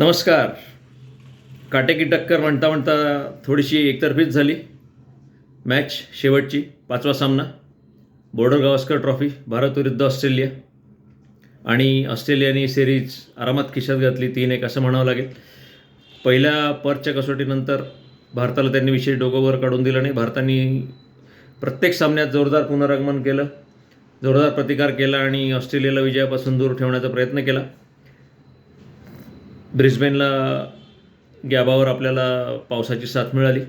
नमस्कार. काटेकी टक्कर म्हणता म्हणता थोडीशी एकतर्फीच झाली. मॅच शेवटची पाचवा सामना. बॉर्डर गावस्कर ट्रॉफी भारत विरुद्ध ऑस्ट्रेलिया. आणि ऑस्ट्रेलियाने सिरीज आरामात खिशात घातली तीन एक असं म्हणावं लागेल. पहिल्या परच्या कसोटीनंतर भारताला त्यांनी विशेष डोकं वर काढून दिलं नाही. भारताने प्रत्येक सामन्यात जोरदार पुनरागमन केलं जोरदार प्रतिकार केला आणि ऑस्ट्रेलियाला विजयापासून दूर ठेवण्याचा प्रयत्न केला. ब्रिस्बेनला गॅबावर आपल्याला पावसाची साथ मिळाली.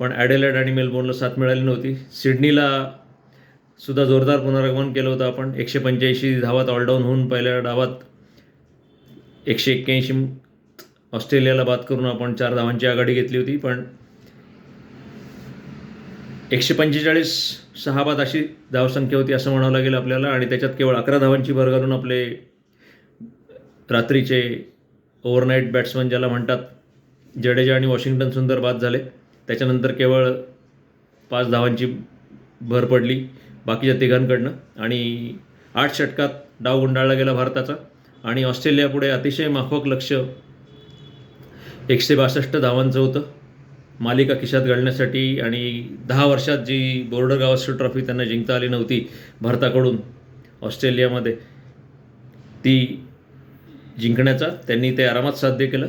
पण ॲडेलेड आणि मेलबोर्नला साथ मिळाली नव्हती. सिडनीला सुद्धा जोरदार पुनरागमन केलं होतं आपण. एकशे पंच्याऐंशी धावात ऑलडाऊन होऊन पहिल्या डावात एकशे एक्क्याऐंशी ऑस्ट्रेलियाला बाद करून आपण चार धावांची आघाडी घेतली होती. पण एकशे पंचेचाळीस सहा बाद अशी धावसंख्या होती असं म्हणावं लागेल आपल्याला. आणि त्याच्यात केवळ अकरा धावांची भर घालून आपले रात्रीचे ओव्हरनाईट बॅट्समन ज्याला म्हणतात जडेजा आणि वॉशिंग्टन सुंदर बाद झाले. त्याच्यानंतर केवळ पाच धावांची भर पडली बाकीच्या तिघांकडनं. आणि आठ षटकात डाव गुंडाळला गेला भारताचा. आणि ऑस्ट्रेलियापुढे अतिशय माफक लक्ष एकशे बासष्ट धावांचं होतं. मालिका खिशात घालण्यासाठी आणि दहा वर्षात जी बोर्डर गावस्कर ट्रॉफी त्यांना जिंकता आली नव्हती भारताकडून ऑस्ट्रेलियामध्ये ती जिंकण्याचा. त्यांनी ते आरामात साध्य केलं.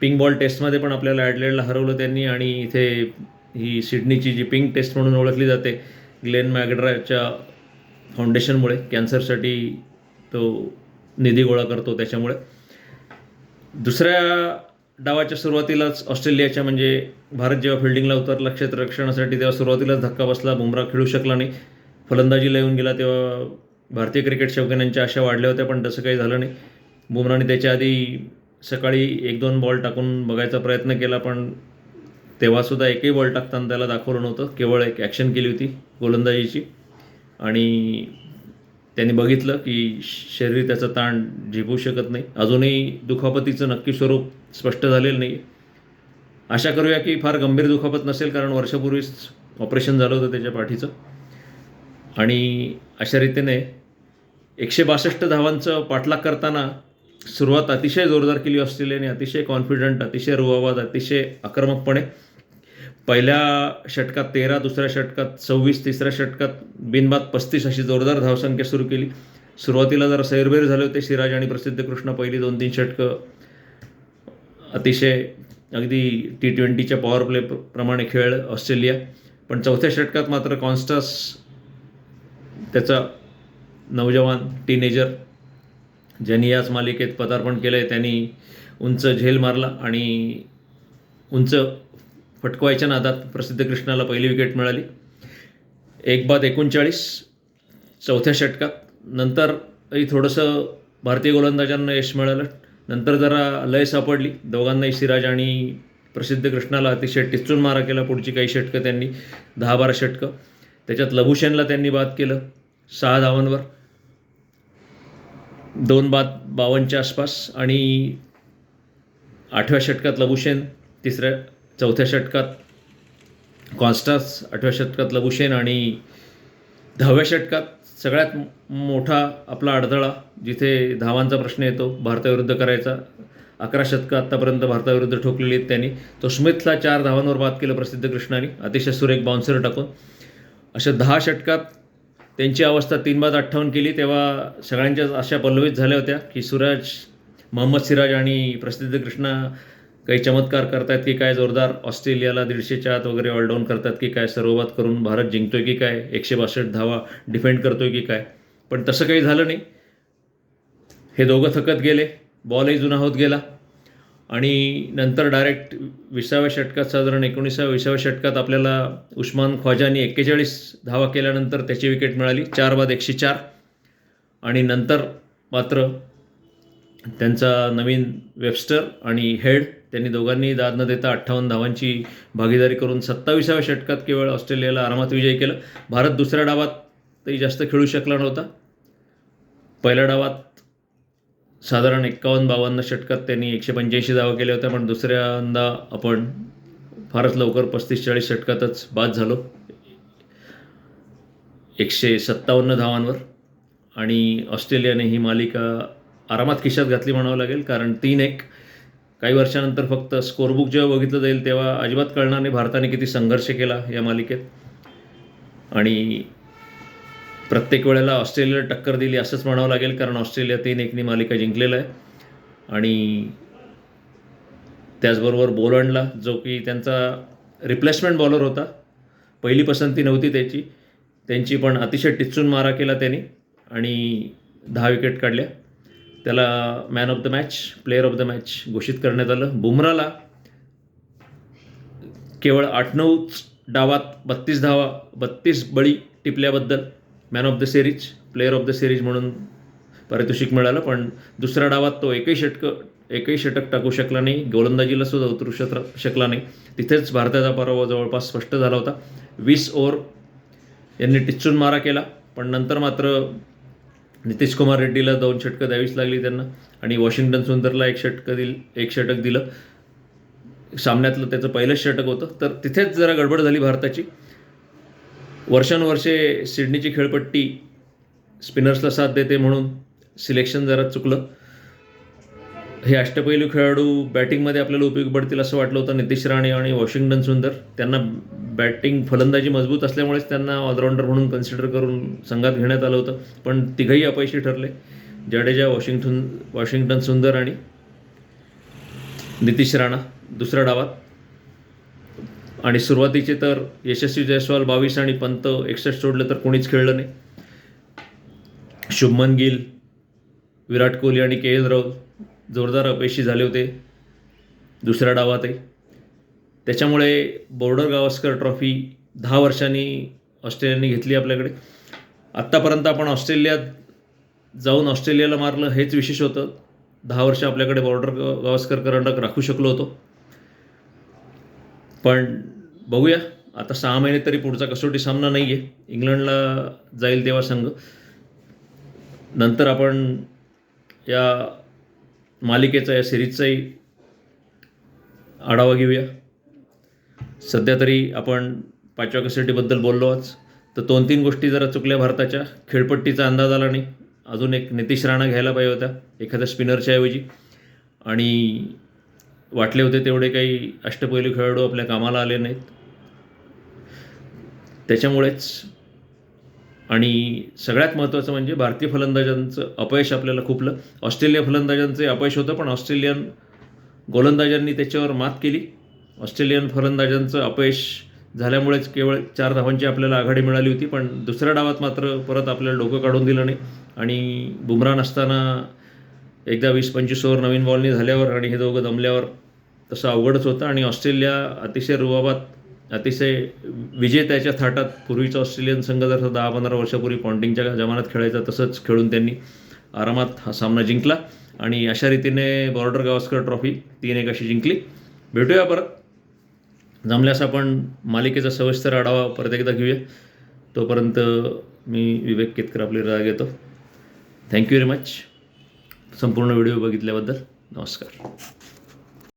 पिंक बॉल टेस्टमध्ये पण आपल्याला ॲडलेडला हरवलं त्यांनी आणि इथे ही सिडनीची जी पिंक टेस्ट म्हणून ओळखली जाते ग्लेन मॅगड्राच्या फाउंडेशनमुळे कॅन्सरसाठी तो निधी गोळा करतो त्याच्यामुळे. दुसऱ्या डावाच्या सुरुवातीलाच ऑस्ट्रेलियाच्या म्हणजे भारत जेव्हा फिल्डिंगला उतरला क्षेत्ररक्षणासाठी तेव्हा सुरुवातीलाच धक्का बसला बुमरा खेळू शकला नाही. फलंदाजीला येऊन गेला तेव्हा भारतीय क्रिकेट शौकीनांच्या आशा वाढल्या होत्या पण तसं काही झालं नाही. बुमराने त्याच्या आधी सकाळी एक दोन बॉल टाकून बघायचा प्रयत्न केला पण तेव्हासुद्धा एकही बॉल टाकताना त्याला दाखवलं नव्हतं. केवळ एक ॲक्शन केली होती गोलंदाजीची. आणि त्यांनी बघितलं की शरीर त्याचा ताण झेपू शकत नाही. अजूनही दुखापतीचं नक्की स्वरूप स्पष्ट झालेलं नाही आशा करूया की फार गंभीर दुखापत नसेल कारण वर्षापूर्वीच ऑपरेशन झालं होतं त्याच्या पाठीचं. आणि अशा रीतीने एकशे बासष्ट धावांचं पाठलाग करताना सुरुवात अतिशय जोरदार केली ऑस्ट्रेलियाने अतिशय कॉन्फिडंट अतिशय रुवावाद अतिशय आक्रमकपणे. पहिल्या षटकात तेरा दुसऱ्या षटकात सव्वीस तिसऱ्या षटकात बिनबाद पस्तीस अशी जोरदार धावसंख्या सुरू केली. सुरुवातीला जरा सैरबैर झाले होते सिराज आणि प्रसिद्ध कृष्ण पहिली दोन तीन षटकं अतिशय अगदी टी ट्वेंटीच्या पॉवर प्ले प्रमाणे खेळ ऑस्ट्रेलिया. पण चौथ्या षटकात मात्र कॉन्स्टस त्याचा नौजवान टीनेजर ज्यांनी याच मालिकेत पदार्पण केलं आहे त्यांनी उंच झेल मारला आणि उंच फटकवायच्या नादात प्रसिद्ध कृष्णाला पहिली विकेट मिळाली. एक बाद एकोणचाळीस चौथ्या षटकात. नंतरही थोडंसं भारतीय गोलंदाजांना यश मिळालं. नंतर जरा लय सापडली. दोघांनाही सिराज आणि प्रसिद्ध कृष्णाला अतिशय टिचून मारा केला. पुढची काही षटकं त्यांनी दहा बारा षटकं. त्याच्यात लघुशेनला त्यांनी बाद केलं. सहा धावांवर. दोन बाद बावनच्या आसपास आणि आठव्या षटकात लबुशेन तिसऱ्या चौथ्या षटकात कॉन्स्टास आठव्या षटकात लबुशेन आणि दहाव्या षटकात सगळ्यात मोठा आपला अडथळा जिथे धावांचा प्रश्न येतो भारताविरुद्ध करायचा. अकरा शतकं आत्तापर्यंत भारताविरुद्ध ठोकलेली आहेत त्यांनी. तो स्मिथला चार धावांवर बाद केलं प्रसिद्ध कृष्णाने. अतिशय सुरेख बाउन्सर टाकून. अशा दहा षटकात त्यांची अवस्था तीन बाद अठ्ठावन्न केली तेव्हा सगळ्यांच्याच आशा पल्लवित झाल्या होत्या की सुराज मोहम्मद सिराज आणि प्रसिद्ध कृष्णा काही चमत्कार करतायत की काय जोरदार ऑस्ट्रेलियाला दीडशेच्या आत वगैरे ऑलडाऊन करतात की काय सर्वबाद करून भारत जिंकतोय की काय एकशे बासष्ट धावा डिफेंड करतोय की काय. पण तसं काही झालं नाही. हे दोघं थकत गेले बॉलही जुना होत गेला. आणि नंतर डायरेक्ट विसाव्या षटकात साधारण एकोणीसाव्या विसाव्या षटकात आपल्याला उस्मान ख्वाजानी एक्केचाळीस धावा केल्यानंतर त्याची विकेट मिळाली. चार बाद एकशे चार. आणि नंतर मात्र त्यांचा नवीन वेबस्टर आणि हेड त्यांनी दोघांनी दाद न देता अठ्ठावन्न धावांची भागीदारी करून सत्ताविसाव्या षटकात केवळ ऑस्ट्रेलियाला आरामात विजय केला. भारत दुसऱ्या डावात तरी जास्त खेळू शकला नव्हता. पहिल्या डावात साधारण एक्कावन्न बावन्न षटकात त्यांनी एकशे पंच्याऐंशी धावा केल्या होत्या पण दुसऱ्यांदा आपण फारच लवकर पस्तीस चाळीस षटकातच बाद झालो. एकशे सत्तावन्न धावांवर. आणि ऑस्ट्रेलियाने ही मालिका आरामात खिशात घातली म्हणावं लागेल कारण तीन एक. काही वर्षानंतर फक्त स्कोरबुक जेव्हा बघितलं जाईल तेव्हा अजिबात कळणार नाही भारताने किती संघर्ष केला या मालिकेत. आणि प्रत्येक वेळेला ऑस्ट्रेलियाला टक्कर दिली असंच म्हणावं लागेल कारण ऑस्ट्रेलिया तीन एकनी मालिका जिंकलेलं आहे. आणि त्याचबरोबर बोलंडला जो की त्यांचा रिप्लेसमेंट बॉलर होता. पहिली पसंती नव्हती त्याची. त्यांची पण अतिशय टिचून मारा केला त्यांनी आणि दहा विकेट काढल्या. त्याला man of the match player of the match घोषित करण्यात आलं. बुमराला केवळ आठ नऊच डावात बत्तीस धावा बत्तीस बळी टिपल्याबद्दल man of the series player of the series म्हणून पारितोषिक मिळालं पण दुसऱ्या डावात तो एकही षटकं एकही षटक टाकू शकला नाही. गोलंदाजीला सुद्धा उतरू शक शकला नाही. तिथेच भारताचा पराभव जवळपास स्पष्ट झाला होता. वीस ओव्हर यांनी टिचून मारा केला पण नंतर मात्र नितीश कुमार रेड्डीला दोन षटकं द्यावीच लागली त्यांना आणि वॉशिंग्टन सुंदरला एक षटकं दिल एक षटक दिलं. सामन्यातलं त्याचं पहिलंच षटक होतं. तर तिथेच जरा गडबड झाली भारताची. वर्षानुवर्षे सिडनीची खेळपट्टी स्पिनर्सला साथ देते म्हणून सिलेक्शन जरा चुकलं. हे अष्टपैलू खेळाडू बॅटिंगमध्ये आपल्याला उपयोग पडतील असं वाटलं होतं नितीश राणे आणि वॉशिंग्टन सुंदर. त्यांना बॅटिंग फलंदाजी मजबूत असल्यामुळेच त्यांना ऑलराऊंडर म्हणून कन्सिडर करून संघात घेण्यात आलं होतं. पण तिघही अपयशी ठरले. जडेजा वॉशिंग्टन वॉशिंग्टन सुंदर आणि नितीश राणा दुसऱ्या डावात. आणि सुरुवातीचे तर यशस्वी जयस्वाल बावीस आणि पंत एकसष्ट सोडलं तर कोणीच खेळलं नाही. शुभमन गिल विराट कोहली आणि के एल राहुल जोरदार अपयशी झाले होते दुसऱ्या डावातही. त्याच्यामुळे बॉर्डर गावस्कर ट्रॉफी दहा वर्षांनी ऑस्ट्रेलियाने घेतली आपल्याकडे. आत्तापर्यंत आपण ऑस्ट्रेलियात जाऊन ऑस्ट्रेलियाला मारलं हेच विशेष होतं. दहा वर्ष आपल्याकडे बॉर्डर गावस्कर करंडक राखू शकलो होतो. पण बघूया. आता सहा महिने तरी पुढचा कसोटी सामना नाही आहे इंग्लंडला जाईल तेव्हा संघ. नंतर आपण या मालिकेचा या सिरीजचाही आढावा घेऊया. सध्या तरी आपण पाचव्या कसोटीबद्दल बोललो आज. तर दोन तीन गोष्टी जरा चुकल्या भारताच्या. खेळपट्टीचा अंदाज आला नाही. अजून एक नितीश राणा घ्यायला पाहिजे होता एखाद्या स्पिनरच्या ऐवजी. आणि वाटले होते तेवढे काही अष्टपैलू खेळाडू आपल्या कामाला आले नाहीत. त्याच्यामुळेच आणि सगळ्यात महत्त्वाचं म्हणजे भारतीय फलंदाजांचं अपयश आपल्याला खुपलं. ऑस्ट्रेलिया फलंदाजांचे अपयश होतं पण ऑस्ट्रेलियन गोलंदाजांनी त्याच्यावर मात केली. ऑस्ट्रेलियन फलंदाजांचं अपयश झाल्यामुळेच केवळ चार धावांची आपल्याला आघाडी मिळाली होती पण दुसऱ्या डावात मात्र परत आपल्याला डोकं काढून दिलं नाही. आणि बुमरा नसताना एकदा वीस पंचवीस ओव्हर नवीन बॉलनी झाल्यावर आणि हे दोघं दमल्यावर तसं अवघडच होतं. आणि ऑस्ट्रेलिया अतिशय रुबाबात अतिशय विजेत्याच्या थाटात पूर्वीचा ऑस्ट्रेलियन संघ जर दहा पंधरा वर्षापूर्वी पॉन्टिंगच्या जमान्यात खेळायचा तसंच खेळून त्यांनी आरामात हा सामना जिंकला. आणि अशा रीतीने बॉर्डर गावस्कर ट्रॉफी तीन एक अशी जिंकली. भेटूया परत. जमल्यास आपण मालिकेचा सविस्तर आढावा परत एकदा घेऊया. तोपर्यंत मी विवेक केतकर आपली राग घेतो थँक्यू व्हेरी मच संपूर्ण व्हिडिओ बघितल्याबद्दल नमस्कार.